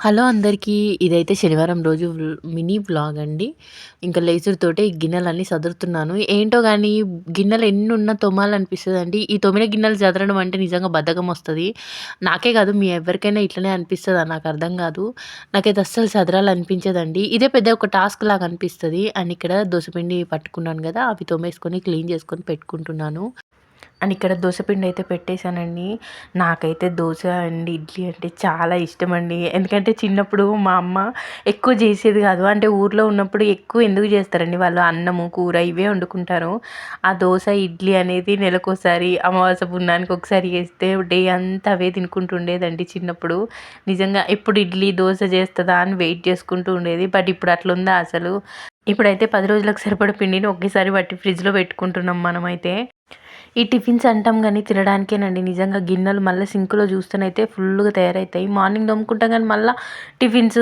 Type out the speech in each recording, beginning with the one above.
Hello అందరికీ ఇదైతే శనివారం రోజు మినీ వ్లాగ్ అండి. ఇంకా లేజర్ ఈ గిన్నెలన్నీ సదురుతున్నాను. ఏంటో కానీ గిన్నెలు ఎన్నున్నా తోమాలనిపిస్తదండి. ఈ తోమిన గిన్నెలు చదరడం అంటే నిజంగా బద్ధకమొస్తది. నాకే కాదు మీ ఎవరికైనా ఇట్లనే అనిపిస్తుందా నాకు అర్థం కాదు నాకైతే అస్సలు చదరాలనిపించదండి ఇదే పెద్ద ఒక టాస్క్ లాగా అనిపిస్తుంది అండ్ ఇక్కడ దోసపిండి పట్టుకున్నాను కదా అవి తోమేసుకొని క్లీన్ చేసుకొని పెట్టుకుంటున్నాను. అండ్ ఇక్కడ దోశపిండి అయితే పెట్టేశానండి నాకైతే దోశ అండి ఇడ్లీ అంటే చాలా ఇష్టం అండి ఎందుకంటే చిన్నప్పుడు మా అమ్మ ఎక్కువ చేసేది కాదు. అంటే ఊర్లో ఉన్నప్పుడు ఎక్కువ ఎందుకు చేస్తారండి వాళ్ళు అన్నము, కూర ఇవే వండుకుంటారు. ఆ దోశ ఇడ్లీ అనేది నెలకోసారి, అమావాస్య పున్నానికి ఒకసారి చేస్తే డే అంతా అవే తినుకుంటూ ఉండేదండి చిన్నప్పుడు. నిజంగా ఎప్పుడు ఇడ్లీ, దోశ చేస్తుందా అని వెయిట్ చేసుకుంటూ ఉండేది. బట్ ఇప్పుడు అట్లుందా అసలు? ఇప్పుడైతే పది రోజులకు సరిపడ పిండిని ఒకేసారి పట్టి ఫ్రిడ్జ్‌లో పెట్టుకుంటున్నాం మనమైతే. ఈ టిఫిన్స్ అంటాం కానీ తినడానికేనండి. నిజంగా గిన్నెలు మళ్ళీ సింక్‌లో చూస్తేనైతే ఫుల్గా తయారవుతాయి మార్నింగ్ తోముకుంటాం కానీ మళ్ళీ టిఫిన్స్,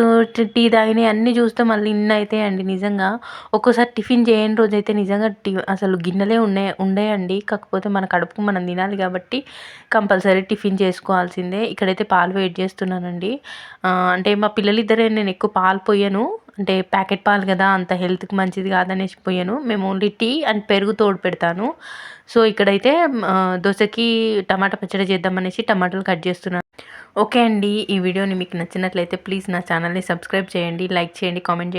టీ తాగినవి అన్నీ చూస్తే మళ్ళీ ఇన్ని అవుతాయండి నిజంగా. ఒక్కోసారి టిఫిన్ చేయని రోజైతే నిజంగా టి అసలు గిన్నెలే ఉన్నాయి ఉండేయండి కాకపోతే మన కడుపుకు మనం తినాలి కాబట్టి కంపల్సరీ టిఫిన్ చేసుకోవాల్సిందే. ఇక్కడైతే పాలు వెయిట్ చేస్తున్నానండి. అంటే మా పిల్లలిద్దరే నేను ఎక్కువ పాలు పొయ్యను. అంటే ప్యాకెట్ పాలు కదా అంత హెల్త్‌కి మంచిది కాదనేసి పోయాను మేము ఓన్లీ టీ అండ్ పెరుగు తోడు పెడతాను. సో, ఇక్కడైతే దోశకి దోసకి టమాటా పచ్చడి చేద్దామనేసి టమాటాలు కట్ చేస్తున్నాను. ఓకే అండి. ఈ వీడియోని మీకు నచ్చినట్లయితే ప్లీజ్ నా ఛానల్‌ని సబ్స్క్రైబ్ చేయండి, లైక్ చేయండి, కామెంట్ చేయండి.